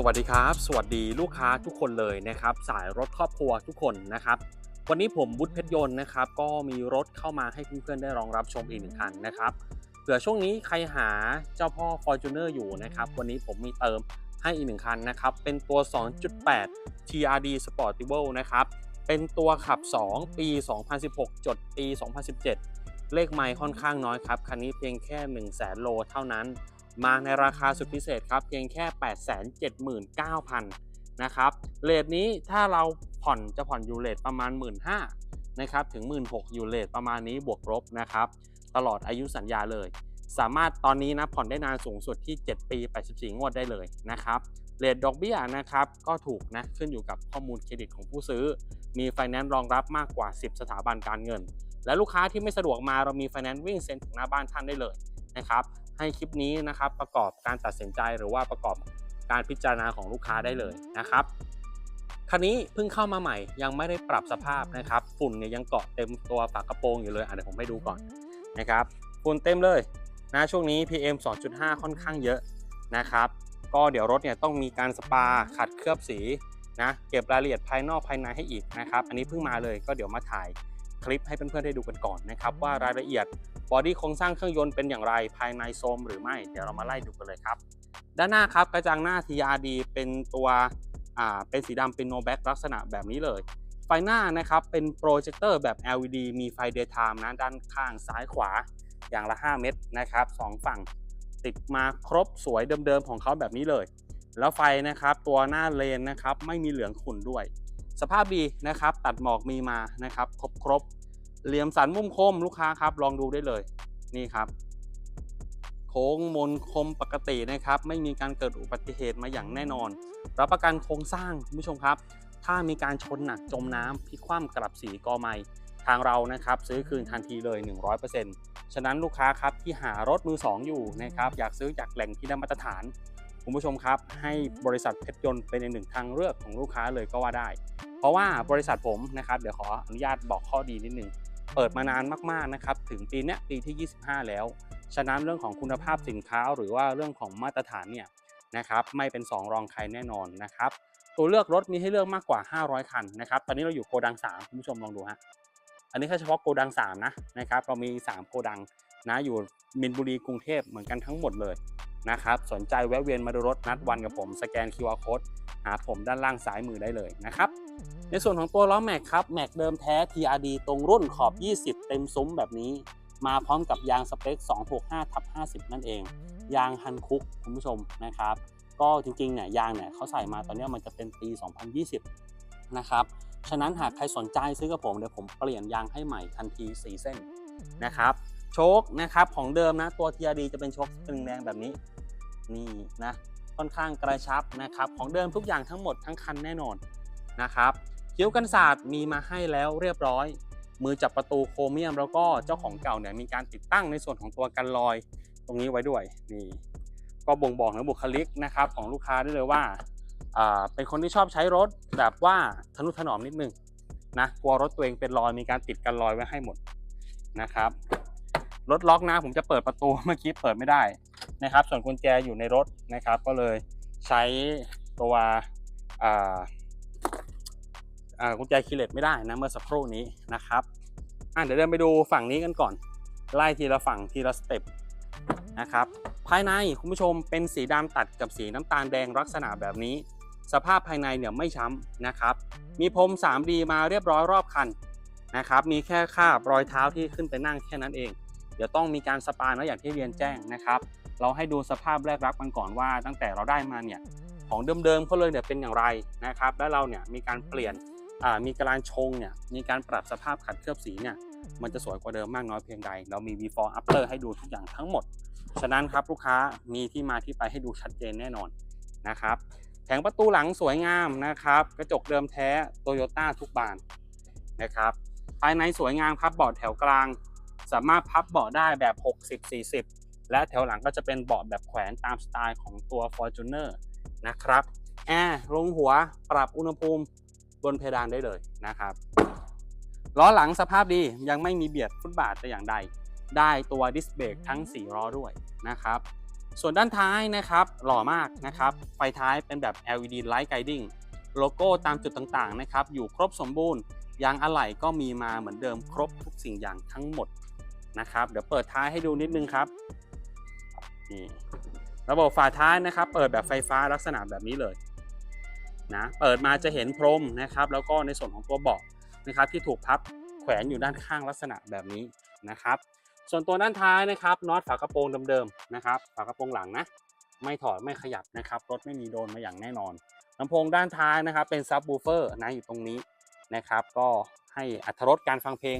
สวัสดีครับ สวัสดีลูกค้าทุกคนเลยนะครับ สายรถครอบครัวทุกคนนะครับ วันนี้ผมบุฒเพชรยนต์นะครับ ก็มีรถเข้ามาให้เพื่อนๆได้รองรับชมอีกหนึ่งคันนะครับเผื่อช่วงนี้ใครหาเจ้าพ่อ Fortuner อยู่นะครับ วันนี้ผมมีเติมให้อีกหนึ่งคันนะครับ เป็นตัว 2.8 TRD Sportible นะครับ เป็นตัวขับ 2 ปี 2016 จดปี 2017 เลขไมล์ค่อนข้างน้อยครับ คันนี้เพียงแค่ 1 0 0 0 0แสนโลเท่านั้น มาในราคาสุดพิเศษครับ เพียงแค่ 879,000 นะครับเลทนี้ถ้าเราผ่อนจะผ่อนอยู่เลทประมาณ 1 5ื่นนะครับถึง 1 6ื่นอยู่เลทประมาณนี้บวกลบนะครับตลอดอายุสัญญาเลย สามารถตอนนี้นะผ่อนได้นานสูงสุดที่ 7 ปี 84 งวดได้เลยนะครับเลทดอกเบี้ยนะครับก็ถูกนะขึ้นอยู่กับข้อมูลเครดิตของผู้ซื้อ มีไฟแนนซ์รองรับมากกว่า 10 สถาบันการเงิน และลูกค้าที่ไม่สะดวกมาเรามีไฟแนนซ์วิ่งเซ็นถึงหน้าบ้านท่านได้เลยนะครับ ให้คลิปนี้นะครับประกอบการตัดสินใจหรือว่าประกอบการพิจารณาของลูกค้าได้เลยนะครับคันนี้เพิ่งเข้ามาใหม่ยังไม่ได้ปรับสภาพนะครับ ฝุ่นเนี่ยยังเกาะเต็มตัวฝากระโปรงอยู่เลยอะเดี๋ยวผมให้ดูก่อนนะครับฝุ่นเต็มเลยนะช่วงนี้ PM 2.5 ค่อนข้างเยอะนะครับก็เดี๋ยวรถเนี่ยต้องมีการสปาขัดเคลือบสีนะเก็บรายละเอียดภายนอกภายในให้อีกนะครับ อันนี้เพิ่งมาเลยก็เดี๋ยวมาถ่ายคลิปให้เพื่อนๆได้ดูกันก่อนนะครับว่ารายละเอียด บอดี้โครงสร้างเครื่องยนต์เป็นอย่างไรภายในโซมหรือไม่ เดี๋ยวเรามาไล่ดูกันเลยครับ ด้านหน้าครับกระจังหน้า TRD เป็นตัวอ่าเป็นสีดำเป็นโนแบ็กลักษณะแบบนี้เลย ไฟหน้านะครับเป็นโปรเจคเตอร์แบบ LED มีไฟ daytime นะด้านข้างซ้ายขวาอย่างละ 5 เม็ดนะครับสองฝั่งติดมาครบสวยเดิมๆของเขาแบบนี้เลย แล้วไฟนะครับตัวหน้าเลนนะครับไม่มีเหลืองขุ่นด้วย สภาพดีนะครับตัดหมอกมีมานะครับครบครบ เหลี่ยมสันมุมคมลูกค้าครับ ลองดูได้เลยนี่ครับ โค้งมนคมปกตินะครับ ไม่มีการเกิดอุบัติเหตุมาอย่างแน่นอน รับประกันโครงสร้างคุณผู้ชมครับ ถ้ามีการชนหนักจมน้ำพลิกคว่ำกลับสีกอไม้ทางเรานะครับ ซื้อคืนทันทีเลย 100%ฉะนั้นลูกค้าครับที่หารถมือ 2 อยู่นะครับอยากซื้อจากแหล่งที่ได้มาตรฐานคุณผู้ชมครับให้บริษัทเพชรยนต์เป็นหนึ่งทางเลือกของลูกค้าเลยก็ว่าได้ เพราะว่าบริษัทผมนะครับเดี๋ยวขออนุญาตบอกข้อดีนิดนึง เปิดมานานมากๆนะครับถึงปีนี้ปีที่ 25 แล้ว ฉะนั้นเรื่องของคุณภาพสินค้าหรือว่าเรื่องของมาตรฐานเนี่ยนะครับไม่เป็น 2 รองใครแน่นอนนะครับตัวเลือกรถมีให้เลือกมากกว่า 500 คันนะครับตอนนี้เราอยู่โกดัง3คุณผู้ชมลองดูฮะอันนี้แค่เฉพาะโกดัง3นะนะครับเรามี 3 โกดังนะอยู่มินบุรีกรุงเทพเหมือนกันทั้งหมดเลย นะครับ สนใจแวะเวียนมาดูรถนัดวันกับผม สแกน QR Code หาผมด้านล่างซ้ายมือได้เลยนะครับ ในส่วนของตัวล้อแม็กครับ แม็กเดิมแท้ TRD ตรงรุ่นขอบ 20 เต็มซุ้มแบบนี้ มาพร้อมกับยางสเปค 265ทับ50 นั่นเอง ยางฮันคุกคุณผู้ชมนะครับ ก็จริงๆเนี่ยยางเนี่ยเขาใส่มาตอนนี้มันจะเป็นปี 2020 นะครับ ฉะนั้นหากใครสนใจซื้อกับผมเดี๋ยวผมเปลี่ยนยางให้ใหม่ทันที 4 เส้นนะครับโชคนะครับของเดิมนะตัว TRD จะเป็นโชคสปริงแดงแบบนี้ นี่นะค่อนข้างกระชับนะครับของเดิมทุกอย่างทั้งหมดทั้งคันแน่นอนนะครับคิ้วกันศาสตร์มีมาให้แล้วเรียบร้อย มือจับประตูโครเมียมแล้วก็เจ้าของเก่าเนี่ยมีการติดตั้งในส่วนของตัวกันลอยตรงนี้ไว้ด้วยนี่ก็บ่งบอกถึงบุคลิกนะครับของลูกค้าได้เลยว่าเป็นคนที่ชอบใช้รถแบบว่าทนุถนอมนิดนึงนะกลัวรถตัวเองเป็นรอยมีการติดกันลอยไว้ให้หมดนะครับรถล็อกนะผมจะเปิดประตูเมื่อกี้เปิดไม่ได้ นะครับ ส่วนกุญแจอยู่ในรถนะครับ ก็เลยใช้ตัวอ่ากุญแจคีย์เลสไม่ได้นะเมื่อสักครู่นี้นะครับอะเดี๋ยวเดินไปดูฝั่งนี้กันก่อน ไล่ทีละฝั่งทีละสเต็ปนะครับภายในคุณผู้ชมเป็นสีดำตัดกับสีน้ำตาลแดงลักษณะแบบนี้ สภาพภายในเนี่ยไม่ช้ำนะครับ มีพรม 3D มาเรียบร้อยรอบคันนะครับ มีแค่คราบรอยเท้าที่ขึ้นไปนั่งแค่นั้นเอง เดี๋ยวต้องมีการสปานะอย่างที่เรียนแจ้งนะครับ เราให้ดูสภาพแรกรับมันก่อนว่า ตั้งแต่เราได้มาเนี่ยของเดิมๆเขาเลยเนี่ยเป็นอย่างไรนะครับ แล้วเราเนี่ยมีการเปลี่ยนมีการชงเนี่ยมีการปรับสภาพขัดเคลือบสีเนี่ยมันจะสวยกว่าเดิมมากน้อยเพียงใด เรามี before after ให้ดูทุกอย่างทั้งหมด ฉะนั้นครับลูกค้ามีที่มาที่ไปให้ดูชัดเจนแน่นอนนะครับแผงประตูหลังสวยงามนะครับ กระจกเดิมแท้โตโยต้าทุกบานนะครับภายในสวยงามครับเบาะแถวกลาง สามารถพับเบาะได้แบบ 60-40 และแถวหลังก็จะเป็นเบาะแบบแขวนตามสไตล์ของตัว Fortuner นะครับแอร์ลงหัวปรับอุณหภูมิบนเพดานได้เลยนะครับล้อหลังสภาพดียังไม่มีเบียดฟุตบาทแต่อย่างใด ได้ตัวดิสเบรกทั้ง 4 ล้อด้วยนะครับส่วนด้านท้ายนะครับหล่อมากนะครับไฟท้ายเป็นแบบ LED Light Guiding โลโก้ตามจุดต่างๆนะครับอยู่ครบสมบูรณ์ยางอะไหล่ก็มีมาเหมือนเดิมครบทุกสิ่งอย่างทั้งหมดนะครับ เดี๋ยวเปิดท้ายให้ดูนิดนึงครับ นี่ระบบฝาท้ายนะครับ เปิดแบบไฟฟ้าลักษณะแบบนี้เลยนะเปิดมาจะเห็นพรมนะครับ แล้วก็ในส่วนของตัวเบาะนะครับ ที่ถูกพับแขวนอยู่ด้านข้างลักษณะแบบนี้นะครับ ส่วนตัวด้านท้ายนะครับน็อตฝากระโปรงเดิมๆนะครับ ฝากระโปรงหลังนะไม่ถอดไม่ขยับนะครับรถไม่มีโดนมาอย่างแน่นอนลำโพงด้านท้ายนะครับ เป็นซับวูเฟอร์นะอยู่ตรงนี้นะครับ ก็ให้อัตรสการฟังเพลง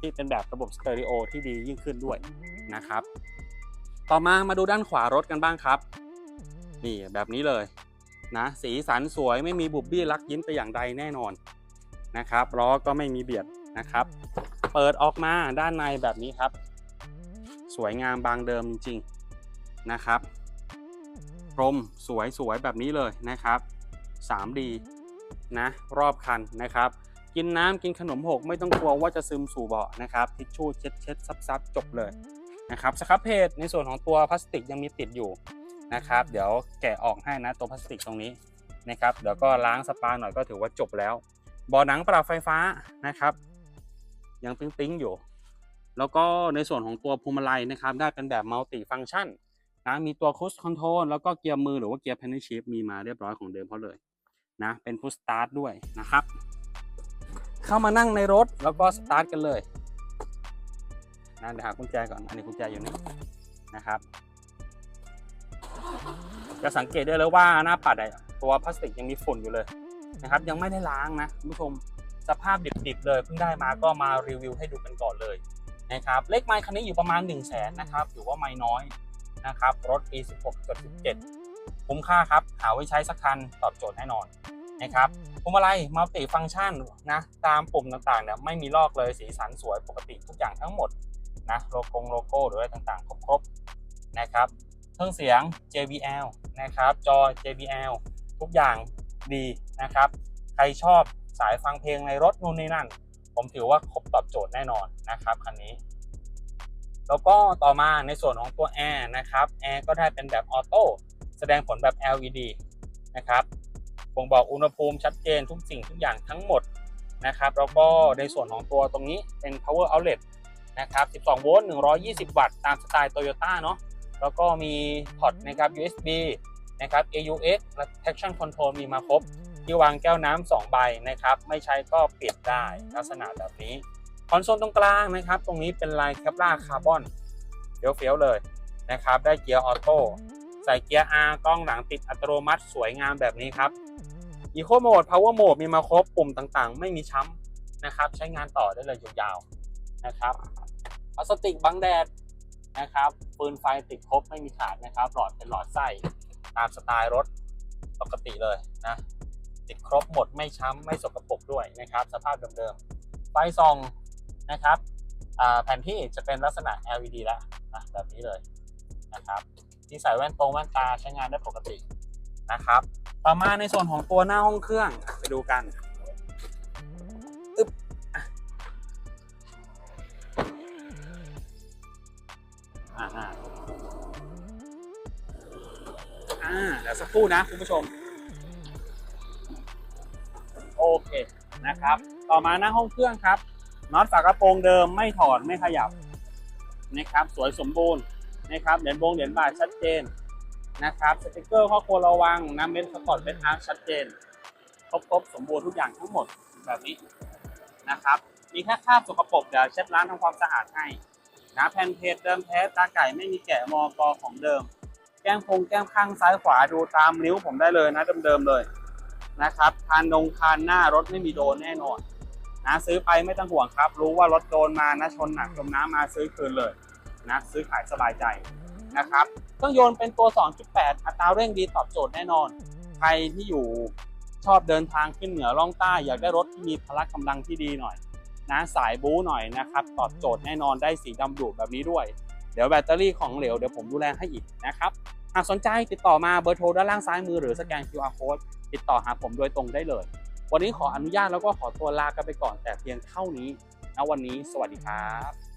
ที่เป็นแบบระบบสเตอริโอที่ดียิ่งขึ้นด้วยนะครับ ต่อมามาดูด้านขวารถกันบ้างครับ นี่แบบนี้เลยนะสีสันสวยไม่มีบุบบี้ลักยิ้มแต่อย่างใดแน่นอนนะครับล้อก็ไม่มีเบียดนะครับ เปิดออกมาด้านในแบบนี้ครับ สวยงามบางเดิมจริงๆนะครับพรมสวยสวยแบบนี้เลยนะครับ 3D นะรอบคันนะครับ กินน้ำกินขนมหกไม่ต้องกลัวว่าจะซึมสู่เบาะนะครับทิชชู่เช็ดเช็ดซับซับจบเลย นะครับสครับเพจในส่วนของตัวพลาสติกยังมีติดอยู่นะครับเดี๋ยวแกะออกให้นะตัวพลาสติกตรงนี้นะครับเดี๋ยวก็ล้างสปาหน่อยก็ถือว่าจบแล้วเบาะหนังปรับไฟฟ้านะครับ ยังติ้งๆอยู่ แล้วก็ในส่วนของตัวพวงมาลัยนะครับ ได้เป็นแบบมัลติฟัง c t ชันนะมีตัวคู i คอนโทรลแล้วก็เกียร์มือหรือว่าเกียร์เพน n ชิ h มีมาเรียบร้อยของเดิมเขาเลยนะเป็นพุ s สตาร์ทด้วยนะครับ เข้ามานั่งในรถแล้วก็สตาร์ทกันเลย นะเดี๋ยวหากุญแจก่อนอันนี้กุญแจอยู่นี่นะครับ จะสังเกตได้เลยว่าหน้าปัดตัวพลาสติกยังมีฝุ่นอยู่เลยนะครับ ยังไม่ได้ล้างนะคุณผู้ชมสภาพดิบๆเลยเพิ่งได้มาก็มารีวิวให้ดูกันก่อนเลยนะครับเลขไมล์คันนี้อยู่ประมาณ 1 0 0 0 0แสนนะครับถือว่าไม่น้อยนะครับรถปี 16.17 คุ้มค่าครับ หาไว้ใช้สักคันตอบโจทย์แน่นอนนะครับพวงมาลัยมัลติฟัง c t ชันนะตามปุ่มต่างๆเนี่ยไม่มีลอกเลยสีสันสวยปกติทุกอย่างทั้งหมด นะโลโก้โลโก้หรืออะไรต่างๆ ครบๆนะครับเครื่องเสียง JBL นะครับจอ JBL ทุกอย่างดีนะครับ ใครชอบสายฟังเพลงในรถนู่นนี่นั่น ผมถือว่าครบตอบโจทย์แน่นอนนะครับคันนี้ แล้วก็ต่อมาในส่วนของตัวแอร์นะครับแอร์ก็ได้เป็นแบบออโต้แสดงผลแบบ LED นะครับบ่งบอกอุณหภูมิชัดเจนทุกสิ่งทุกอย่างทั้งหมดนะครับ แล้วก็ในส่วนของตัวตรงนี้เป็น power outlet นะครับ 12 โวลต์ 120 วัตต์ ตามสไตล์ Toyota เนาะ แล้วก็มีพอร์ตนะครับ USB นะครับ AUX และ traction control มีมาครบ ที่วางแก้วน้ำสองใบนะครับ ไม่ใช้ก็ปิดได้ลักษณะแบบนี้ คอนโซลตรงกลางนะครับ ตรงนี้เป็นลายแคปลาคาร์บอนเฟี้ยวๆเลยนะครับ ได้เกียร์ออโต้ ใส่เกียร์ R กล้องหลังติดอัตโนมัติสวยงามแบบนี้ครับ Eco Mode Power Mode มีมาครบปุ่มต่างๆ ไม่มีช้ำนะครับ ใช้งานต่อได้เลยยาวๆนะครับ พลาสติกบังแดดนะครับปืนไฟติดครบไม่มีขาดนะครับ หลอดเป็นหลอดไส้ตามสไตล์รถปกติเลยนะติดครบหมดไม่ช้ำไม่สกปรกด้วยนะครับ สภาพเดิมๆไฟส่องนะครับแผ่นที่จะเป็นลักษณะ LED แล้วนะแบบนี้เลยนะครับที่ใส่แว่นตรงแว่นตาใช้งานได้ปกตินะครับ ต่อมาในส่วนของตัวหน้าห้องเครื่องไปดูกัน อ่าอ่าอ่าเดี๋ยวสักครู่นะคุณผู้ชม โอเคนะครับ ต่อมาหน้าห้องเครื่องครับน็อตฝากระโปรงเดิมไม่ถอดไม่ขยับนะครับ สวยสมบูรณ์นะครับเหรียญบงเหรียญบาทชัดเจนนะครับสติกเกอร์ข้อควรระวังน้ำเม็ดสปอร์ตเป็นอาร์ชัดเจน ครบครบสมบูรณ์ทุกอย่างทั้งหมดแบบนี้นะครับ มีแค่คราบสกปรกเดี๋ยวเช็ดล้างทำความสะอาดให้ นะแผ่นเพจเดิมแท้ตาไก่ไม่มีแกะมอกอของเดิม แก้มพงแก้มข้างซ้ายขวาดูตามนิ้วผมได้เลยนะเดิมๆเลยนะครับคานดงคานหน้ารถไม่มีโดนแน่นอนนะซื้อไปไม่ต้องห่วงครับ รู้ว่ารถโดนมานะชนหนักจมน้ำมาซื้อคืนเลยนะซื้อขายสบายใจนะครับเครื่องยนต์เป็นตัว 2.8 อัตราเร่งดีตอบโจทย์แน่นอน ใครที่อยู่ชอบเดินทางขึ้นเหนือล่องใต้อยากได้รถที่มีพละกำลังที่ดีหน่อย นะสายบู๊หน่อยนะครับตอบโจทย์แน่นอนได้สีดำดุแบบนี้ด้วย เดี๋ยวแบตเตอรี่ของเหลวเดี๋ยวผมดูแลให้อีกนะครับหากสนใจติดต่อมาเบอร์โทรด้านล่างซ้ายมือหรือสแกน QR code ติดต่อหาผมโดยตรงได้เลย วันนี้ขออนุญาตแล้วก็ขอตัวลากันไปก่อนแต่เพียงเท่านี้ณวันนี้ สวัสดีครับ